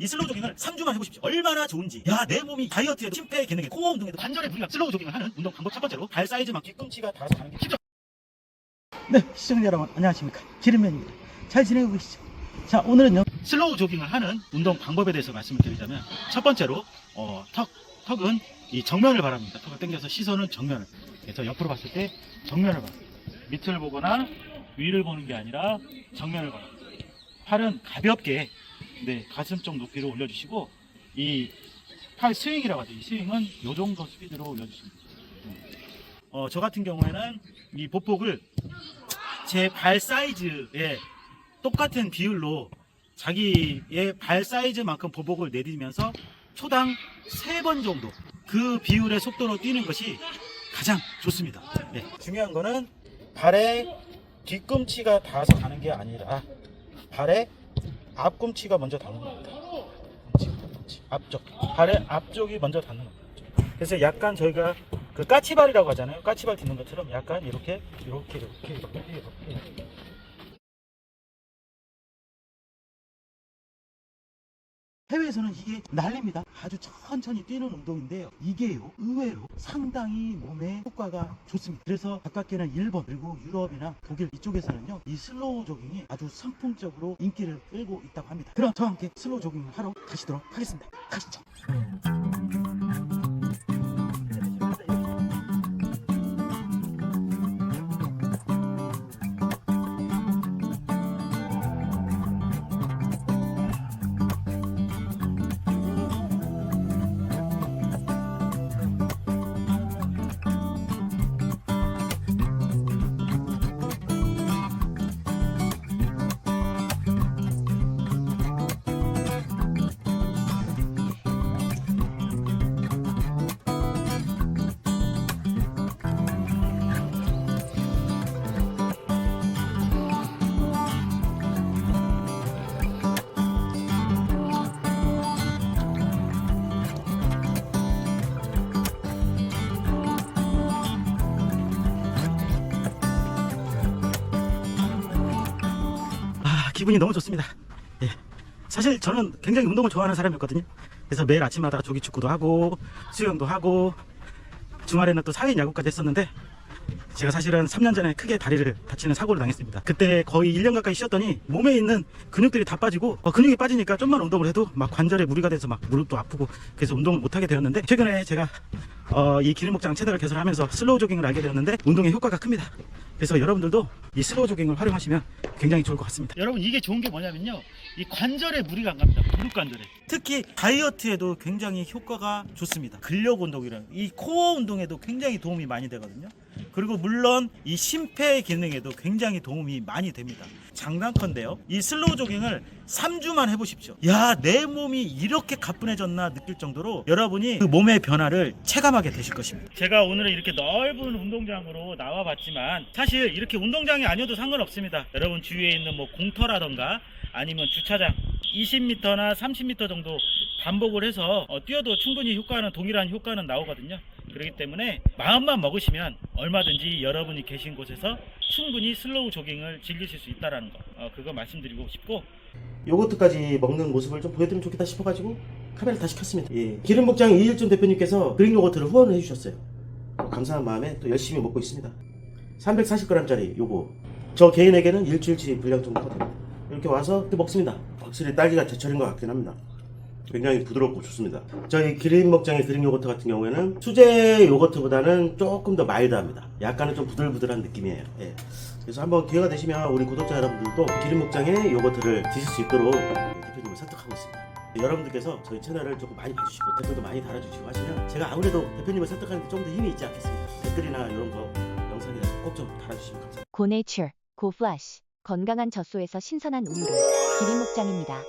이 슬로우 조깅을 3주만 해보십시오. 얼마나 좋은지. 야, 내 몸이 다이어트에도 심폐 기능에 코어 운동에도 관절에 무리가 슬로우 조깅을 하는 운동 방법 첫 번째로 발 사이즈만 뒤꿈치가 닿아서 가는 게 힘들어. 네, 시청자 여러분 안녕하십니까. 기름맨입니다. 잘 지내고 계시죠? 자, 오늘은요. 슬로우 조깅을 하는 운동 방법에 대해서 말씀을 드리자면 첫 번째로 어, 턱, 턱은 이 정면을 바랍니다. 턱을 당겨서 시선은 정면을. 그래서 옆으로 봤을 때 정면을 봐. 밑을 보거나 위를 보는 게 아니라 정면을 봐. 팔은 가볍게 네, 가슴 쪽 높이로 올려주시고 이 팔 스윙이라고 하죠. 이 스윙은 이 정도 스피드로 올려주십니다. 어, 저 같은 경우에는 이 보폭을 제 발 사이즈에 똑같은 비율로 자기의 발 사이즈만큼 보복을 내리면서 초당 3번 정도 그 비율의 속도로 뛰는 것이 가장 좋습니다. 네. 중요한 거는 발의 뒤꿈치가 닿아서 가는 게 아니라 발의 앞꿈치가 먼저 닿는 겁니다. 앞쪽. 발의 앞쪽이 먼저 닿는 겁니다. 그래서 약간 저희가 그 까치발이라고 하잖아요. 까치발 딛는 것처럼 약간 이렇게, 이렇게, 이렇게, 이렇게, 이렇게. 해외에서는 이게 난립니다. 아주 천천히 뛰는 운동인데요. 이게요, 의외로 상당히 몸에 효과가 좋습니다. 그래서 가깝게는 일본, 그리고 유럽이나 독일 이쪽에서는요, 이 슬로우 조깅이 아주 선풍적으로 인기를 끌고 있다고 합니다. 그럼 저와 함께 슬로우 조깅을 하러 가시도록 하겠습니다. 가시죠. 기분이 너무 좋습니다. 예. 사실 저는 굉장히 운동을 좋아하는 사람이었거든요. 그래서 매일 아침마다 조기 축구도 하고 수영도 하고 주말에는 또 사회인 야구까지 했었는데 제가 사실은 3년 전에 크게 다리를 다치는 사고를 당했습니다. 그때 거의 1년 가까이 쉬었더니 몸에 있는 근육들이 다 빠지고 어, 근육이 빠지니까 좀만 운동을 해도 막 관절에 무리가 돼서 막 무릎도 아프고 그래서 운동을 못하게 되었는데 최근에 제가 어, 이 기름목장 채널을 개설하면서 슬로우 조깅을 알게 되었는데 운동의 효과가 큽니다. 그래서 여러분들도 이 슬로우 조깅을 활용하시면 굉장히 좋을 것 같습니다. 여러분 이게 좋은 게 뭐냐면요. 이 관절에 무리가 안 갑니다. 무릎 관절에. 특히 다이어트에도 굉장히 효과가 좋습니다. 근력 운동이랑 이 코어 운동에도 굉장히 도움이 많이 되거든요. 그리고 물론 이 심폐 기능에도 굉장히 도움이 많이 됩니다. 장난컨대요. 이 슬로우 조깅을 3주만 해보십시오. 야, 내 몸이 이렇게 가뿐해졌나 느낄 정도로 여러분이 그 몸의 변화를 체감하게 되실 것입니다. 제가 오늘은 이렇게 넓은 운동장으로 나와봤지만 사실 이렇게 운동장이 아니어도 상관없습니다. 여러분 주위에 있는 뭐 공터라던가 아니면 주차장 20m나 30m 정도 반복을 해서 어, 뛰어도 충분히 효과는 동일한 효과는 나오거든요. 그렇기 때문에 마음만 먹으시면 얼마든지 여러분이 계신 곳에서 충분히 슬로우 조깅을 즐기실 수 있다라는 거 어, 그거 말씀드리고 싶고 요거트까지 먹는 모습을 좀 보여드리면 좋겠다 싶어가지고 카메라를 다시 켰습니다. 예. 기름목장 이일준 대표님께서 그릭 요거트를 후원을 해주셨어요. 감사한 마음에 또 열심히 먹고 있습니다. 340g짜리 요거 저 개인에게는 일주일치 분량 정도 거든요 이렇게 와서 또 먹습니다. 확실히 딸기가 제철인 것 같긴 합니다. 굉장히 부드럽고 좋습니다. 저희 기름목장의 그릭 요거트 같은 경우에는 수제 요거트보다는 조금 더 마일드합니다. 약간은 좀 부들부들한 느낌이에요. 예. 그래서 한번 기회가 되시면 우리 구독자 여러분들도 기름목장의 요거트를 드실 수 있도록 대표님을 설득하고 있습니다. 여러분들께서 저희 채널을 조금 많이 봐주시고 댓글도 많이 달아주시고 하시면 제가 아무래도 대표님을 설득하는 데 좀 더 힘이 있지 않겠습니까? 댓글이나 이런 거 영상에 꼭좀 달아주시면 감사합니다. 고네이처, 고플래시, 건강한 젖소에서 신선한 우유를 기린 목장입니다.